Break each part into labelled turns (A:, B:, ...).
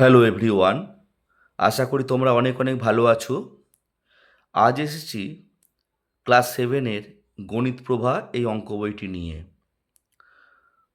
A: Hello everyone আশা করি তোমরা অনেক অনেক ভালো আছো। আজ এসেছি ক্লাস সেভেনের গণিত প্রভা এই অঙ্ক বইটি নিয়ে।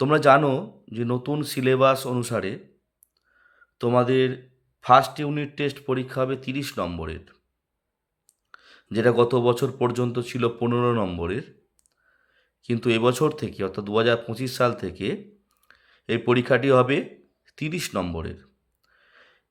A: তোমরা জানো যে নতুন সিলেবাস অনুসারে তোমাদের ফার্স্ট ইউনিট টেস্ট পরীক্ষা হবে তিরিশ নম্বরের, যেটা গত বছর পর্যন্ত ছিল পনেরো নম্বরের। কিন্তু এবছর থেকে, অর্থাৎ দু হাজার পঁচিশ সাল থেকে, এই পরীক্ষাটি হবে তিরিশ নম্বরের।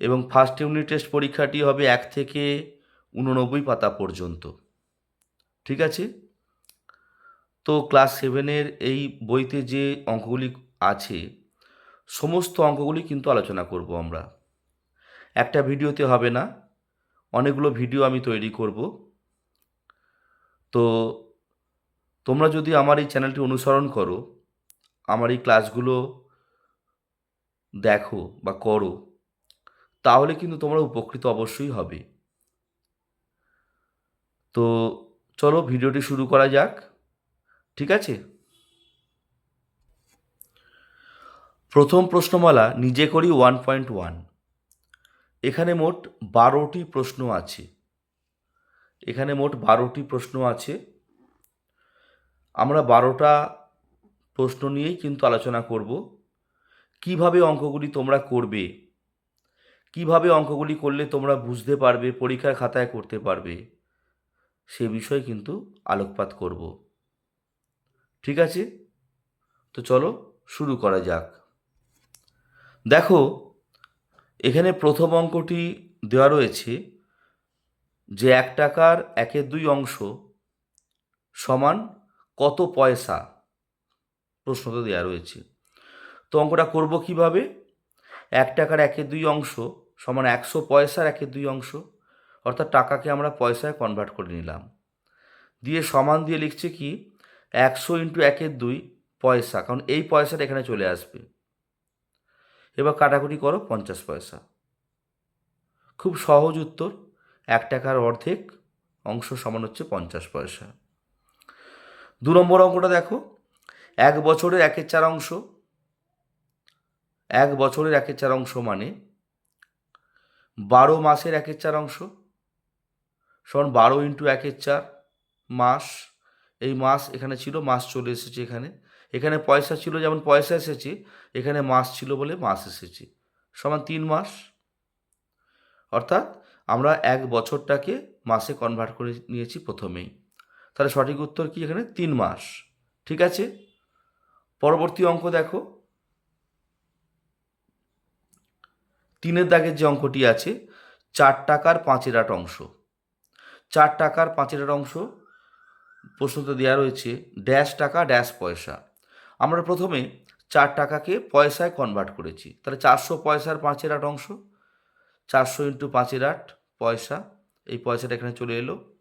A: এবং ফার্স্ট ইউনিট টেস্ট পরীক্ষাটি হবে এক থেকে উননব্বই পাতা পর্যন্ত। ঠিক আছে? তো ক্লাস সেভেনের এই বইতে যে অঙ্কগুলি আছে, সমস্ত অঙ্কগুলি কিন্তু আলোচনা করব আমরা। একটা ভিডিওতে হবে না, অনেকগুলো ভিডিও আমি তৈরি করব। তো তোমরা যদি আমার এই চ্যানেলটি অনুসরণ করো, আমার এই ক্লাসগুলো দেখো বা করো তাহলে কিন্তু তোমরা উপকৃত অবশ্যই হবে। তো চলো ভিডিওটি শুরু করা যাক, ঠিক আছে? প্রথম প্রশ্নমালা, নিজে করি ওয়ান পয়েন্ট ওয়ান এখানে মোট বারোটি প্রশ্ন আছে। এখানে মোট বারোটি প্রশ্ন আছে। আমরা বারোটা প্রশ্ন নিয়েই কিন্তু আলোচনা করব। কীভাবে অঙ্কগুলি তোমরা করবে? কীভাবে অঙ্কগুলি করলে তোমরা বুঝতে পারবে, পরীক্ষার খাতায় করতে পারবে, সে বিষয়ে কিন্তু আলোকপাত করব। ঠিক আছে? তো চলো শুরু করা যাক। দেখো, এখানে প্রথম অঙ্কটি দেওয়া রয়েছে যে এক টাকার একের দুই অংশ সমান কত পয়সা? প্রশ্নটা দেওয়া রয়েছে। তো অঙ্কটা করব কীভাবে? এক টাকার একের দুই অংশ সমান একশো পয়সার একের দুই অংশ, অর্থাৎ টাকাকে আমরা পয়সায় কনভার্ট করে নিলাম। দিয়ে সমান দিয়ে লিখছে কি? একশো ইন্টু একের দুই পয়সা, কারণ এই পয়সাটা এখানে চলে আসবে। এবার কাটাকুটি করো পঞ্চাশ পয়সা। খুব সহজ উত্তর, এক টাকার অর্ধেক অংশ সমান হচ্ছে পঞ্চাশ পয়সা। দু নম্বর অঙ্কটা দেখো, এক বছরের একের চার অংশ, এক বছরের একের চার অংশ মানে বারো মাসের একের চার অংশ। সমান বারো ইন্টু একের চার মাস। এই মাস এখানে ছিল, মাস চলে এসেছে এখানে। এখানে পয়সা ছিল, যেমন পয়সা এসেছে, এখানে মাস ছিল বলে মাস এসেছে। সমান তিন মাস। অর্থাৎ আমরা এক বছরটাকে মাসে কনভার্ট করে নিয়েছি প্রথমেই। তাহলে সঠিক উত্তর কি এখানে? তিন মাস। ঠিক আছে? পরবর্তী অঙ্ক দেখো। তিনের দাগের যে অঙ্কটি আছে, চার টাকার পাঁচের আট অংশ। চার টাকার পাঁচের আট অংশ প্রশ্নতে দেওয়া রয়েছে ড্যাশ টাকা ড্যাশ পয়সা। আমরা প্রথমে চার টাকাকে পয়সায় কনভার্ট করেছি। তাহলে চারশো পয়সার পাঁচের আট অংশ, চারশো ইন্টু পাঁচের আট, পয়সা। এই পয়সাটা এখানে চলে এলো।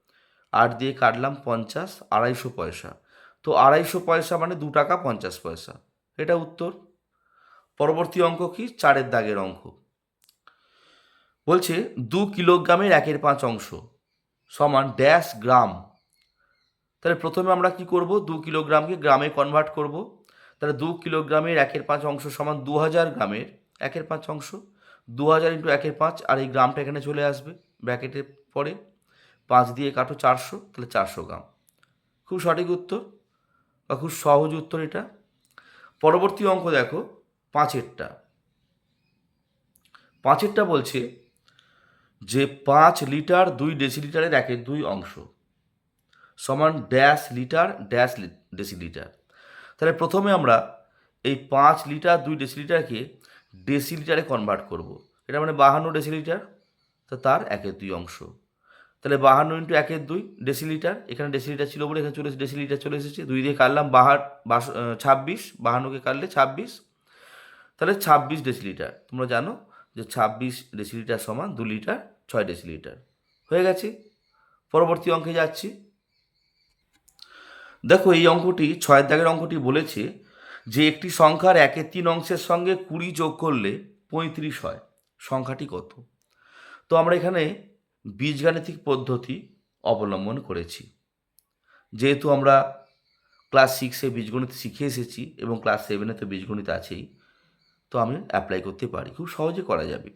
A: আট দিয়ে কাটলাম পঞ্চাশ, আড়াইশো পয়সা। তো আড়াইশো পয়সা মানে দু টাকা পঞ্চাশ পয়সা। এটা উত্তর। পরবর্তী অঙ্ক কি? চারের দাগের অঙ্ক। বলছে দু কিলোগ্রামের একের পাঁচ অংশ সমান ড্যাশ গ্রাম। তাহলে প্রথমে আমরা কি করব? দু কিলোগ্রামকে গ্রামে কনভার্ট করব। তাহলে দু কিলোগ্রামের একের পাঁচ অংশ সমান দু হাজার গ্রামের একের পাঁচ অংশ। দু হাজার ইন্টু একের পাঁচ, আর এই গ্রামটা এখানে চলে আসবে ব্র্যাকেটের পরে। পাঁচ দিয়ে কাটো চারশো, তাহলে চারশো গ্রাম। খুব সঠিক উত্তর বা খুব সহজ উত্তর এটা। পরবর্তী অঙ্ক দেখো, পাঁচেরটা। পাঁচেরটা বলছে যে পাঁচ লিটার দুই ডেসিলিটারের একের দুই অংশ সমান ড্যাশ লিটার, ড্যাশ ডেসিলিটার। তাহলে প্রথমে আমরা এই পাঁচ লিটার, দুই ডেসিলিটারকে ডেসিলিটারে কনভার্ট করব। এটা মানে বাহান্ন ডেসিলিটার, তো তার একের দুই অংশ। তাহলে বাহান্ন ইন্টু একের দুই ডেসিলিটার, এখানে ডেসিলিটার ছিল বলে এখানে চলে ডেসিলিটার চলে এসেছে, দুই দিয়ে কাটলাম বাহার বাস ছাব্বিশ, বাহান্নকে কাটলে ছাব্বিশ। তাহলে ছাব্বিশ ডেসিলিটার, তোমরা জানো? যে ছাব্বিশ ডেসিলিটার সমান দু লিটার ছয় ডেসিলিটার হয়ে গেছে? পরবর্তী অঙ্কে যাচ্ছি। দেখো, এই অঙ্কটি, ছয়ের দাগের অঙ্কটি বলেছে যে একটি সংখ্যার একের তিন অংশের সঙ্গে কুড়ি যোগ করলে পঁয়ত্রিশ হয়। সংখ্যাটি কত? তো আমরা এখানে বীজগাণিতিক পদ্ধতি অবলম্বন করেছি। যেহেতু আমরা ক্লাস সিক্সে বীজগণিত শিখে এসেছি এবং ক্লাস সেভেনে তো বীজগণিত আছেই তো আমি অ্যাপ্লাই করতে পারি। খুব সহজে করা যাবে।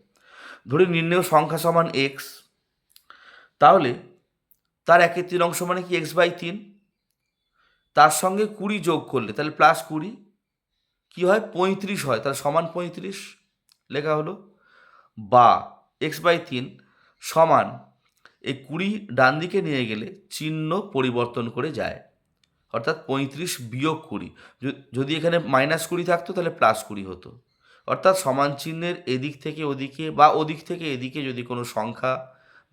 A: ধরি নির্ণয় সংখ্যা সমান এক্স তাহলে তার একের তিন অংশ মানে কি? এক্স বাই তিন। তার সঙ্গে কুড়ি যোগ করলে, তাহলে প্লাস কুড়ি। কী হয়? পঁয়ত্রিশ হয়, তাহলে সমান পঁয়ত্রিশ। লেখা হলো। বা এক্স বাই তিন সমান এই কুড়ি ডান দিকে নিয়ে গেলে চিহ্ন পরিবর্তন করে যায়। অর্থাৎ পঁয়ত্রিশ বিয়োগ কুড়ি। যদি এখানে মাইনাস কুড়ি থাকতো, তাহলে প্লাস কুড়ি হতো। অর্থাৎ সমান চিহ্নের এদিক থেকে ওদিকে বা ওদিক থেকে এদিকে যদি কোনো সংখ্যা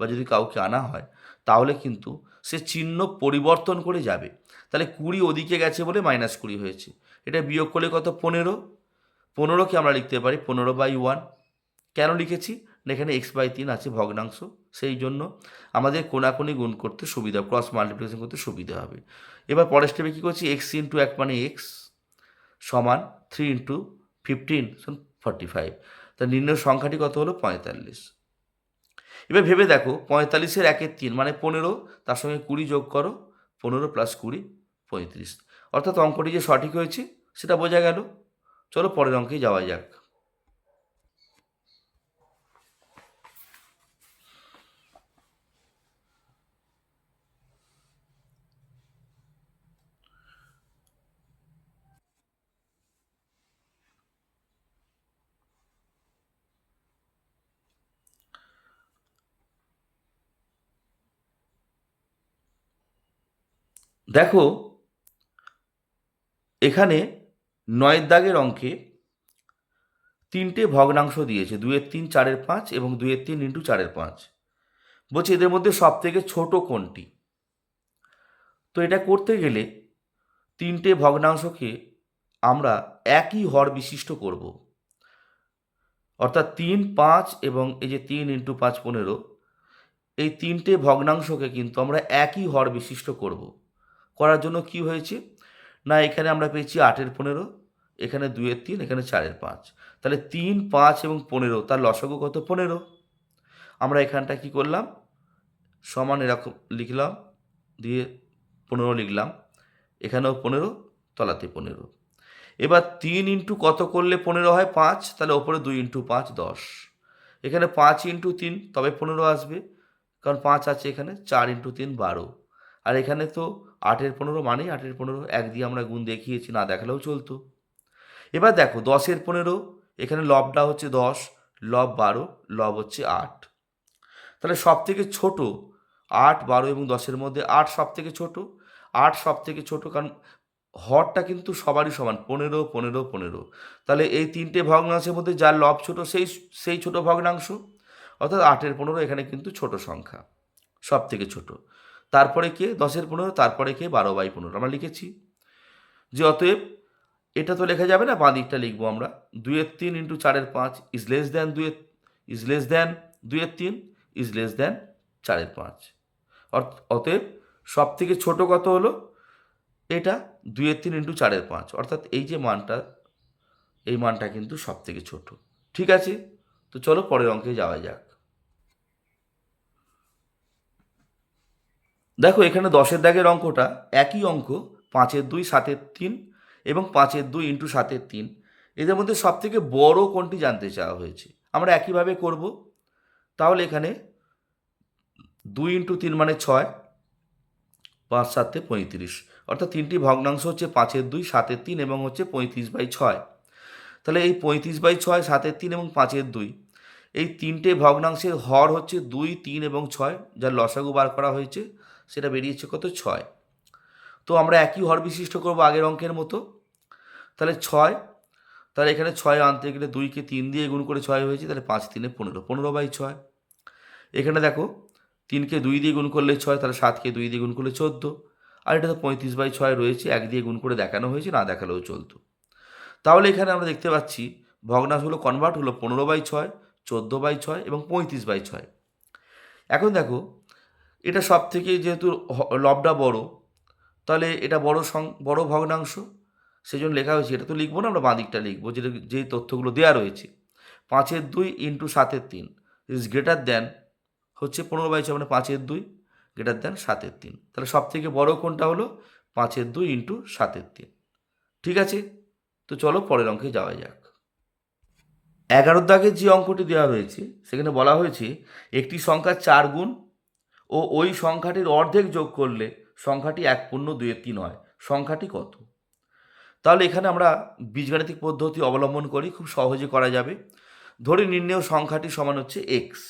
A: বা যদি কাউকে আনা হয়, তাহলে কিন্তু সে চিহ্ন পরিবর্তন করে যাবে। তাহলে কুড়ি ওদিকে গেছে বলে মাইনাস কুড়ি হয়েছে। এটা বিয়োগ করলে কত? পনেরো। পনেরোকে আমরা লিখতে পারি, পনেরো বাই ওয়ান কেন লিখেছি? এখানে এক্স বাই তিন আছে, ভগ্নাংশ। সেই জন্য আমাদের কোনাকুনি গুণ করতে সুবিধা ক্রস মাল্টিপ্লিকেশন করতে সুবিধা হবে। এবার পরের স্টেপে কী করছি? এক্স ইন্টু এক মানে এক্স সমান three into fifteen forty five তা নির্ণয় সংখ্যাটি কত হলো? পঁয়তাল্লিশ। এবার ভেবে দেখো, পঁয়তাল্লিশের একের তিন মানে পনেরো, তার সঙ্গে কুড়ি যোগ করো, পনেরো প্লাস কুড়ি, পঁয়ত্রিশ। অর্থাৎ অঙ্কটি যে সঠিক হয়েছে, সেটা বোঝা গেল। চলো পরের অঙ্কেই যাওয়া যাক। দেখো, এখানে নয়ের দাগের অঙ্কে তিনটে ভগ্নাংশ দিয়েছে দুয়ের তিন, চারের পাঁচ এবং দুয়ের তিন ইন্টু চারের পাঁচ। বলছে এদের মধ্যে সব থেকে ছোট কোনটি? তো এটা করতে গেলে তিনটে ভগ্নাংশকে আমরা একই হর বিশিষ্ট করব। অর্থাৎ তিন, পাঁচ এবং এই যে তিন ইন্টু পাঁচ পনেরো, এই তিনটে ভগ্নাংশকে কিন্তু আমরা একই হর বিশিষ্ট করব। করার জন্য কি হয়েছে? না, এখানে আমরা পেয়েছি আটের পনেরো, এখানে দুয়ের তিন, এখানে চারের পাঁচ। তাহলে তিন, পাঁচ এবং পনেরো, তার লসগু কত? পনেরো। আমরা এখানটা কি করলাম? সমান এরকম লিখলাম, দিয়ে পনেরো লিখলাম। এখানেও পনেরো, তলাতে পনেরো। এবার তিন ইন্টু কত করলে পনেরো হয়? পাঁচ। তাহলে ওপরে দুই ইন্টু পাঁচ, দশ। এখানে পাঁচ ইন্টু তিন, তবে পনেরো আসবে। কারণ পাঁচ আছে এখানে, চার ইন্টু তিন, বারো। আর এখানে তো আটের পনেরো মানেই আটের পনেরো, এক দিয়ে আমরা গুণ দেখিয়েছি, না দেখালেও চলতো। এবার দেখো, দশের পনেরো, এখানে লবটা হচ্ছে দশ, লব বারো, লব হচ্ছে আট। তাহলে সব থেকে ছোটো, আট, বারো এবং দশের মধ্যে আট সব থেকে ছোট, আট সব থেকে ছোট, কারণ হরটা কিন্তু সবারই সমান, পনেরো পনেরো পনেরো। তাহলে এই তিনটে ভগ্নাংশের মধ্যে যার লব ছোট, সেই সেই ছোট ভগ্নাংশ, অর্থাৎ আটের পনেরো এখানে কিন্তু ছোট সংখ্যা সব থেকে ছোট। তারপরে কে? দশের পনেরো, তারপরে কে? বারো বাই পনেরো। আমরা লিখেছি যে অতএব এটা তো লেখা যাবে না, বাঁ দিকটা লিখব আমরা। দুইয়ের তিন ইন্টু চারের পাঁচ ইজ লেস দ্যান দুয়ের ইজ লেস দ্যান দুইয়ের তিন, ইজ লেস দ্যান চারের পাঁচ। অতএব সব থেকে ছোটো কত হলো? এটা দুইয়ের তিন ইন্টু চারের পাঁচ। অর্থাৎ এই যে মানটা, এই মানটা কিন্তু সব থেকে ছোট। ঠিক আছে? তো চলো পরের অঙ্কে যাওয়া যাক। দেখো, এখানে দশের দাগের অঙ্কটা একই অঙ্ক, পাঁচের দুই, সাতের তিন এবং পাঁচের দুই ইন্টু সাতের তিন। এদের মধ্যে সব থেকে বড় কোনটি জানতে চাওয়া হয়েছে? আমরা একইভাবে করব। তাহলে এখানে দুই ইন্টু তিন মানে ছয়, পাঁচ সাতে পঁয়ত্রিশ। অর্থাৎ তিনটি ভগ্নাংশ হচ্ছে পাঁচের দুই, সাতের তিন এবং হচ্ছে পঁয়ত্রিশ বাই ছয়। তাহলে এই পঁয়ত্রিশ বাই ছয়, সাতের তিন এবং পাঁচের দুই, এই তিনটে ভগ্নাংশের হর হচ্ছে দুই, তিন এবং ছয়, যার লসাগু বার করা হয়েছে। সেটা বেরিয়েছে কত? ছয়। তো আমরা একই হর বিশিষ্ট করব আগের অঙ্কের মতো। তাহলে ছয়, তাহলে এখানে ছয় আনতে গেলে দুইকে তিন দিয়ে গুণ করে ছয় হয়েছে, তাহলে পাঁচ তিনে পনেরো পনেরো বাই ছয়। এখানে দেখো, তিনকে দুই দিয়ে গুণ করলে ছয়, তাহলে সাতকে দুই দিয়ে গুণ করলে চোদ্দ। আর এটা তো পঁয়ত্রিশ বাই ছয় রয়েছে, এক দিয়ে গুণ করে দেখানো হয়েছে, না দেখালেও চলতো। তাহলে এখানে আমরা দেখতে পাচ্ছি ভগ্নাংশগুলো কনভার্ট হলো পনেরো বাই ছয়, চোদ্দ বাই ছয় এবং পঁয়ত্রিশ বাই ছয়। এখন দেখো এটা সব থেকে যেহেতু লবটা বড়, তাহলে এটা বড় সং, বড় ভগ্নাংশ সেই জন্য লেখা হয়েছে, এটা তো লিখব না, আমরা বাঁ দিকটা লিখব, যেটা, যে তথ্যগুলো দেওয়া রয়েছে। পাঁচের দুই ইন্টু সাতের তিন ইজ গ্রেটার দ্যান হচ্ছে পনেরো বাই ছয় মানে পাঁচের দুই গ্রেটার দ্যান সাতের তিন। তাহলে সব থেকে বড় কোনটা হলো? পাঁচের দুই ইন্টু সাতের তিন। ঠিক আছে? তো চলো পরের অঙ্কে যাওয়া যাক। এগারোর দাগের যে অঙ্কটি দেওয়া হয়েছে, সেখানে বলা হয়েছে, একটি সংখ্যার চার গুণ ও ওই সংখ্যাটির অর্ধেক যোগ করলে সংখ্যাটি এক পূর্ণ দুয়ের তিন হয়। সংখ্যাটি কত? তাহলে এখানে আমরা বীজগাণিতিক পদ্ধতি অবলম্বন করি, খুব সহজে করা যাবে। ধরে নির্ণেয় সংখ্যাটি সমান হচ্ছে এক্স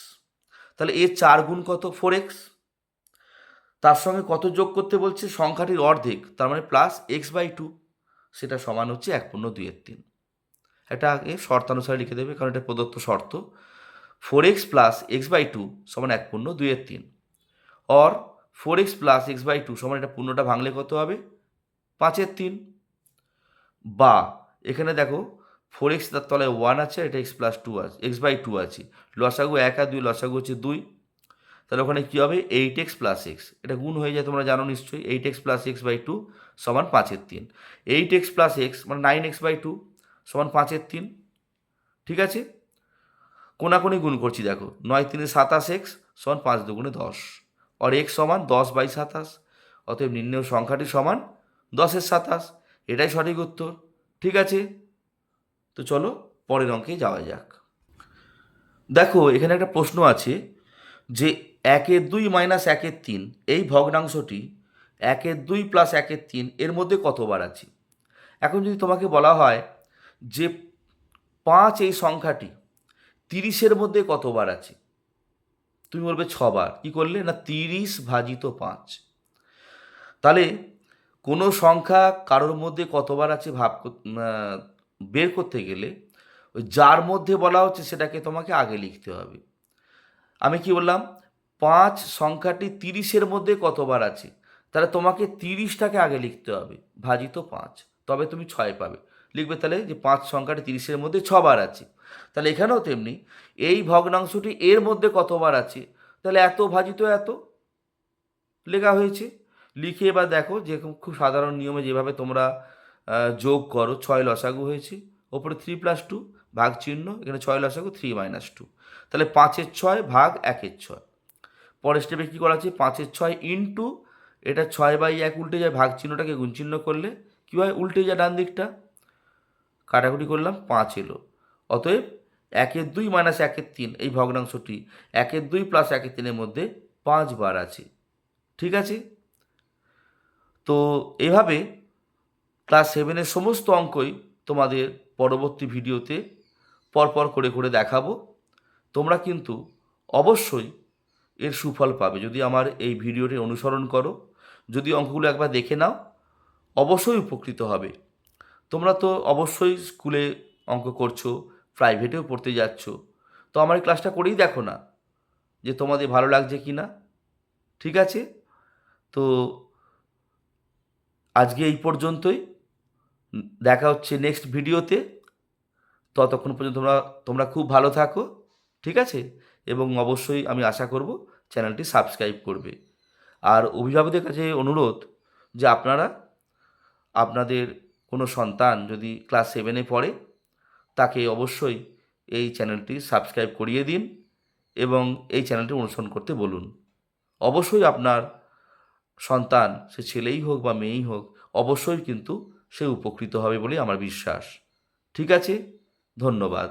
A: তাহলে এর চার গুণ কত? ফোর এক্স তার সঙ্গে কত যোগ করতে বলছে? সংখ্যাটির অর্ধেক, তার মানে প্লাস এক্স বাই টু সেটা সমান হচ্ছে এক পূর্ণ দুইয়ের তিন। এটা আগে শর্তানুসারে লিখে দেবে, কারণ এটা প্রদত্ত শর্ত। Four x plus x by two সমান এক পূর্ণ দুইয়ের তিন। Or four x plus x by two সমান এটা পূর্ণটা ভাঙলে কত হবে? পাঁচের তিন। বা এখানে দেখো ফোর এক্স তার তলায় ওয়ান আছে, এটা এক্স প্লাস টু আছে এক্স বাই টু আছে। লসাগু এক আর দুই, লসাগু হচ্ছে দুই। তাহলে ওখানে কী হবে? এইট এক্স প্লাস এক্স এটা গুণ হয়ে যায়, তোমরা জানো নিশ্চয়ই। Eight x plus x by two সমান পাঁচের তিন। এইট এক্স প্লাস এক্স মানে নাইন এক্স বাই টু সমান পাঁচের তিন। ঠিক আছে? কোনাকুনি গুণ করছি, দেখো। নয় তিনে সাতাশ এক্স সমান পাঁচ দুগুণে দশ। আর এক্স সমান দশ বাই সাতাশ অতএব নির্ণয় সংখ্যাটি সমান দশের সাতাশ এটাই সঠিক উত্তর ঠিক আছে তো চলো পরের অঙ্কে যাওয়া যাক দেখো এখানে একটা প্রশ্ন আছে যে একের দুই মাইনাস একের তিন এই ভগ্নাংশটি একের দুই প্লাস একের তিন এর মধ্যে কতবার আছে এখন যদি তোমাকে বলা হয় যে পাঁচ এই সংখ্যাটি তিরিশের মধ্যে কতবার আছে? তুমি বলবে ছবার। কি করলে? না, তিরিশ ভাজিত পাঁচ। তাহলে কোনো সংখ্যা কারোর মধ্যে কতবার আছে ভাব বের করতে গেলে ওই যার মধ্যে বলা হচ্ছে সেটাকে তোমাকে আগে লিখতে হবে। আমি কি বললাম? পাঁচ সংখ্যাটি তিরিশের মধ্যে কতবার আছে? তাহলে তোমাকে তিরিশটাকে আগে লিখতে হবে, ভাজিত পাঁচ। তবে তুমি ছয় পাবে। লিখবে তাহলে যে পাঁচ সংখ্যাটি তিরিশের মধ্যে ছবার আছে। তাহলে এখানেও তেমনি, এই ভগ্নাংশটি এর মধ্যে কতবার আছে? তাহলে এত ভাজিত এত? লেখা হয়েছে। লিখে এবার দেখো, যে খুব সাধারণ নিয়মে যেভাবে তোমরা যোগ করো, ছয় লসাগু হয়েছে, ওপরে থ্রি প্লাস টু ভাগ চিহ্ন, এখানে ছয় লসাগু থ্রি মাইনাস টু তাহলে পাঁচের ছয় ভাগ একের ছয়। পরের স্টেপে কী করা আছে? পাঁচের ছয় ইন্টু এটা ছয় বাই এক উল্টে যায়, ভাগ চিহ্নটাকে গুণ চিহ্ন করলে, কী হয়? উল্টে যায় ডান দিকটা কাটাকুটি করলাম, পাঁচ এলো। অতএব একের দুই মাইনাস একের তিন, এই ভগ্নাংশটি একের দুই প্লাস একের তিনের মধ্যে পাঁচবার আছে। ঠিক আছে? তো এভাবে ক্লাস সেভেনের সমস্ত অঙ্কই তোমাদের পরবর্তী ভিডিওতে পরপর করে করে দেখাবো। তোমরা কিন্তু অবশ্যই এর সুফল পাবে। যদি আমার এই ভিডিওটি অনুসরণ করো, যদি অঙ্কগুলো একবার দেখে নাও, অবশ্যই উপকৃত হবে। তোমরা তো অবশ্যই স্কুলে অঙ্ক করছ প্রাইভেটেও পড়তে যাচ্ছ। তো আমার এই ক্লাসটা করেই দেখো না যে তোমাদের ভালো লাগছে কি না। ঠিক আছে? তো আজকে এই পর্যন্তই। দেখা হচ্ছে নেক্সট ভিডিওতে ততক্ষণ পর্যন্ত তোমরা তোমরা খুব ভালো থাকো। ঠিক আছে? এবং অবশ্যই আমি আশা করব চ্যানেলটি সাবস্ক্রাইব করবে। আর অভিভাবকদের কাছে অনুরোধ যে আপনারা, আপনাদের কোনো সন্তান যদি ক্লাস সেভেনে পড়ে তাকে অবশ্যই এই চ্যানেলটি সাবস্ক্রাইব করিয়ে দিন এবং এই চ্যানেলটি অনুসরণ করতে বলুন। অবশ্যই আপনার সন্তান, সে ছেলেই হোক বা মেয়েই হোক, অবশ্যই কিন্তু সে উপকৃত হবে বলে আমার বিশ্বাস। ঠিক আছে? ধন্যবাদ।